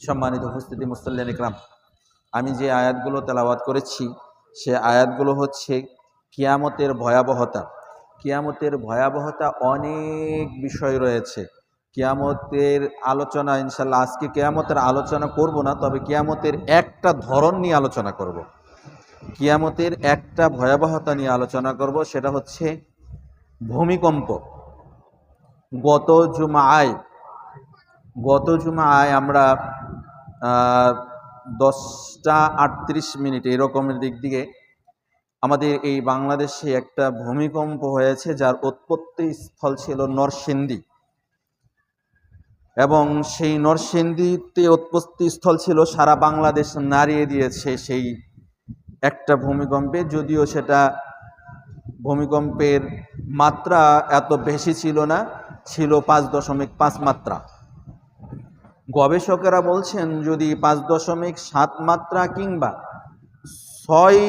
সম্মানিত উপস্থিতি মুসল্লিন ইকরাম আমি যে আয়াতগুলো তেলাওয়াত করেছি সে আয়াতগুলো হচ্ছে কিয়ামতের ভয়াবহতা। কিয়ামতের ভয়াবহতা অনেক বিষয় রয়েছে। কিয়ামতের আলোচনা ইনশাল্লাহ আজকে কিয়ামতের আলোচনা করব না তবে কিয়ামতের একটা ধরন নিয়ে আলোচনা করব। কিয়ামতের একটা ভয়াবহতা নিয়ে আলোচনা করব সেটা হচ্ছে ভূমিকম্প। গত জুমায় গত জুমায় আমরা আহ, দশটা আটত্রিশ মিনিট এরকমের দিক দিয়ে আমাদের এই বাংলাদেশে একটা ভূমিকম্প হয়েছে যার উৎপত্তি স্থল ছিল নরসিংদী। এবং সেই নরসিংদীতে উৎপত্তি স্থল ছিল, সারা বাংলাদেশ নাড়িয়ে দিয়েছে সেই একটা ভূমিকম্পে। যদিও সেটা ভূমিকম্পের মাত্রা এত বেশি ছিল না, ছিল পাঁচ দশমিক পাঁচ মাত্রা। গবেষকেরা বলছেন, যদি পাঁচ দশমিক সাত মাত্রা কিংবা ছয়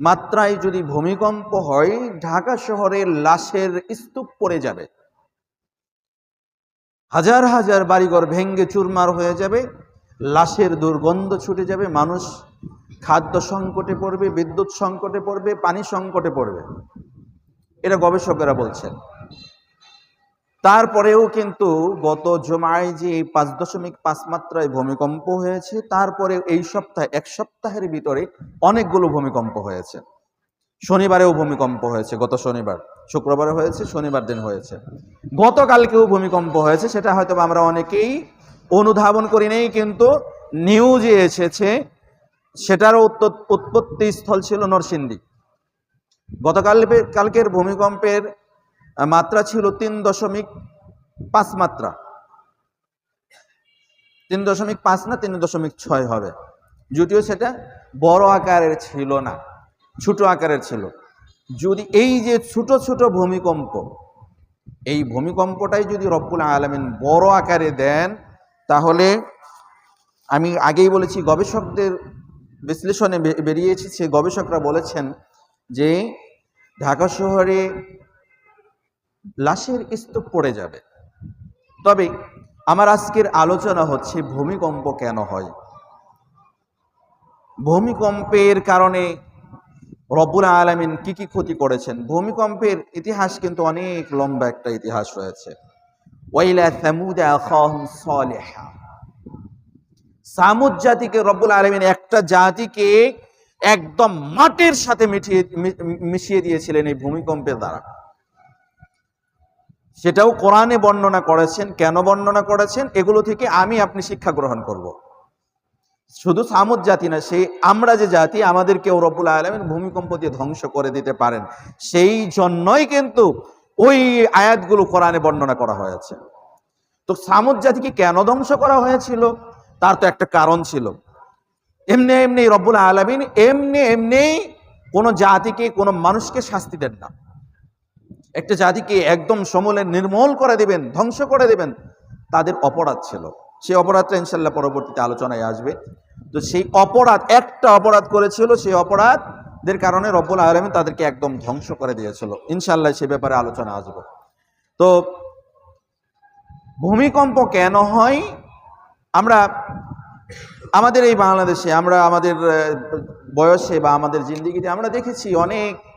মাত্রায় যদি ভূমিকম্প হয়, ঢাকা শহরের লাশের স্তূপ পড়ে যাবে। হাজার হাজার বাড়িঘর ভেঙ্গে চুরমার হয়ে যাবে, লাশের দুর্গন্ধ ছুটে যাবে, মানুষ খাদ্য সংকটে পড়বে, বিদ্যুৎ সংকটে পড়বে, পানি সংকটে পড়বে। এটা গবেষকেরা বলছেন। তারপরেও কিন্তু গত জমায় যে পাঁচ দশমিক পাঁচ মাত্রায় ভূমিকম্প হয়েছে, তারপরে এই সপ্তাহে, এক সপ্তাহের ভিতরে অনেকগুলো ভূমিকম্প হয়েছে। শনিবারেও ভূমিকম্প হয়েছে, গত শনিবার। শুক্রবারে হয়েছে, শনিবার দিন হয়েছে। গতকালকেও ভূমিকম্প হয়েছে, সেটা হয়তো আমরা অনেকেই অনুধাবন করি নেই, কিন্তু নিউজে এসেছে, সেটারও উৎপত্তি স্থল ছিল নরসিংদী। গতকাল কালকের ভূমিকম্পের মাত্রা ছিল তিন দশমিক পাঁচ মাত্রা। তিন দশমিক পাঁচ না, তিন দশমিক ছয় হবে। যদিও সেটা বড় আকারের ছিল না, ছোট আকারের ছিল। যদি এই যে ছোট ছোট ভূমিকম্প, এই ভূমিকম্পটাই যদি রব্বুল আলমিন বড় আকারে দেন, তাহলে আমি আগেই বলেছি, গবেষকদের বিশ্লেষণে বে- বেরিয়ে এসেছে, গবেষকরা বলেছেন যে ঢাকা শহরে লাশের স্তূপ পড়ে যাবে। তবে আমার আজকের আলোচনা হচ্ছে, ভূমিকম্প কেন হয়? ভূমিকম্পের কারণে রব্বুল আলমিন কি কি ক্ষতি করেছেন? ভূমিকম্পের ইতিহাস কিন্তু অনেক লম্বা একটা ইতিহাস রয়েছে। সামুদা জাতিকে রব্বুল আলমিন একটা জাতিকে একদম মাটির সাথে মিশিয়ে দিয়েছিলেন এই ভূমিকম্পের দ্বারা। সেটাও কোরআনে বর্ণনা করেছেন, কেন বর্ণনা করেছেন, এগুলো থেকে আমি আপনি শিক্ষা গ্রহণ করব। শুধু সামুদ জাতি না, সেই আমরা যে জাতি, আমাদেরকেও রব্বুল আলমিন ভূমিকম্প দিয়ে ধ্বংস করে দিতে পারেন। সেই জন্যই কিন্তু ওই আয়াতগুলো কোরআনে বর্ণনা করা হয়েছে। তো সামুদ জাতিকে কেন ধ্বংস করা হয়েছিল? তার তো একটা কারণ ছিল। এমনি এমনি রব্বুল আলমিন এমনি এমনি কোনো জাতিকে, কোনো মানুষকে শাস্তি দেন না। একটা জাতিকে একদম সমূলে নির্মূল করে দেবেন, ধ্বংস করে দেবেন, তাদের অপরাধ ছিল। সেই অপরাধটা ইনশাল্লাহ পরবর্তীতে আলোচনায় আসবে। তো সেই অপরাধ, একটা অপরাধ করেছিল, সেই অপরাধদের কারণে রব্বুল আলমিন তাদেরকে একদম ধ্বংস করে দিয়েছিল। ইনশাল্লাহ সে ব্যাপারে আলোচনা আসবে। তো ভূমিকম্প কেন হয়? আমরা, আমাদের এই বাংলাদেশে, আমরা আমাদের বয়সে বা আমাদের জিন্দিগিতে আমরা দেখেছি অনেক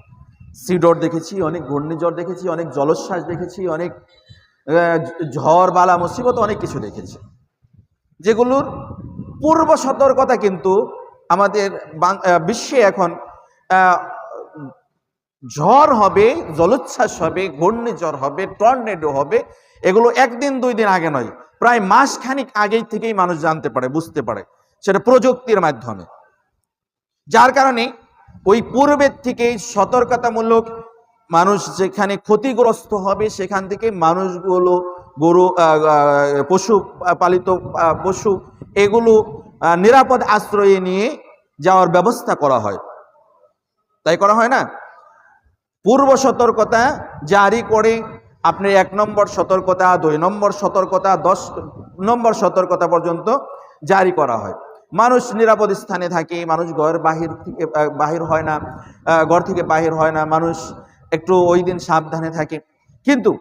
সিডর দেখেছি, অনেক ঘূর্ণিঝড় দেখেছি, অনেক জলোচ্ছ্বাস দেখেছি, অনেক ঝড়, বালা, মুসিবত, অনেক কিছু দেখেছি। যেগুলোর পূর্ব সতর্কতা কিন্তু আমাদের বিশ্বে এখন ঝড় হবে, জলোচ্ছ্বাস হবে, ঘূর্ণিঝড় হবে, টর্নেডো হবে, এগুলো একদিন, দুই দিন আগে নয়, প্রায় মাস খানিক আগেই থেকেই মানুষ জানতে পারে, বুঝতে পারে, সেটা প্রযুক্তির মাধ্যমে। যার কারণে ওই পূর্বের থেকেই সতর্কতামূলক মানুষ যেখানে ক্ষতিগ্রস্ত হবে, সেখান থেকে মানুষগুলো গরু পশু, পালিত পশু, এগুলো নিরাপদ আশ্রয়ে নিয়ে যাওয়ার ব্যবস্থা করা হয়। তাই করা হয় না? পূর্ব সতর্কতা জারি করে আপনি এক নম্বর সতর্কতা, দুই নম্বর সতর্কতা, দশ নম্বর সতর্কতা পর্যন্ত জারি করা হয়। মানুষ নিরাপদ স্থানে থাকে, মানুষ ঘর বাহির থেকে বাহির হয় না ঘর থেকে বাহির হয় না, মানুষ একটু ওই দিন সাবধানে থাকে। কিন্তু